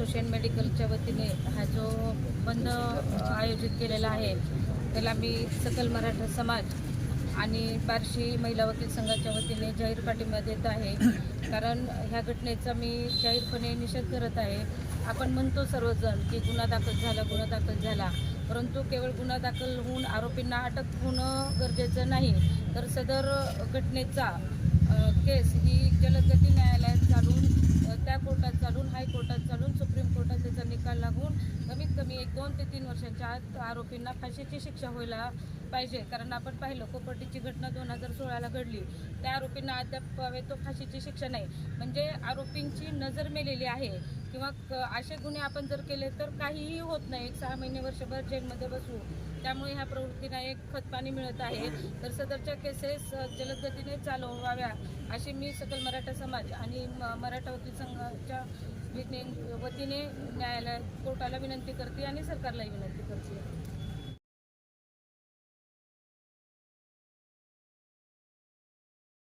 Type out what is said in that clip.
मेडिकलच्या वतीने हा जो बंद आयोजित केलेला आहे त्याला मी सकल मराठा समाज आणि बार्शी महिला वकील संघाच्या वतीने जाहीर पाठिंबा देत आहे. कारण ह्या घटनेचा मी जाहीरपणे निषेध करत आहे. आपण म्हणतो सर्वजण की गुन्हा दाखल झाला गुन्हा दाखल झाला. परंतु केवळ गुन्हा दाखल होऊन आरोपींना अटक होणं गरजेचं नाही. तर सदर घटनेचा केस ही जलदगती न्यायालयात चालून एक दोन ते तीन वर्षांच्या आत आरोपींना फाशीची शिक्षा होईल पाहिजे. कारण आपण पाहिलं कोपर्टीची घटना दोन हजार सोळाला घडली. त्या आरोपींना अद्याप तो फाशीची शिक्षा नाही. म्हणजे आरोपींची नजर मेलेली आहे. किंवा क- असे गुन्हे आपण जर केले तर काहीही होत नाही. एक सहा महिने वर्षभर जेलमध्ये बसू. त्यामुळे ह्या प्रवृत्तींना एक खतपाणी मिळत आहे. तर सदरच्या केसेस जलदगतीने जलद गतीने अशी मी सकल मराठा समाज आणि म- मराठा वकील संघाच्या वतीने न्यायालय कोर्टाला विनंती करते आणि सरकारलाही विनंती करते.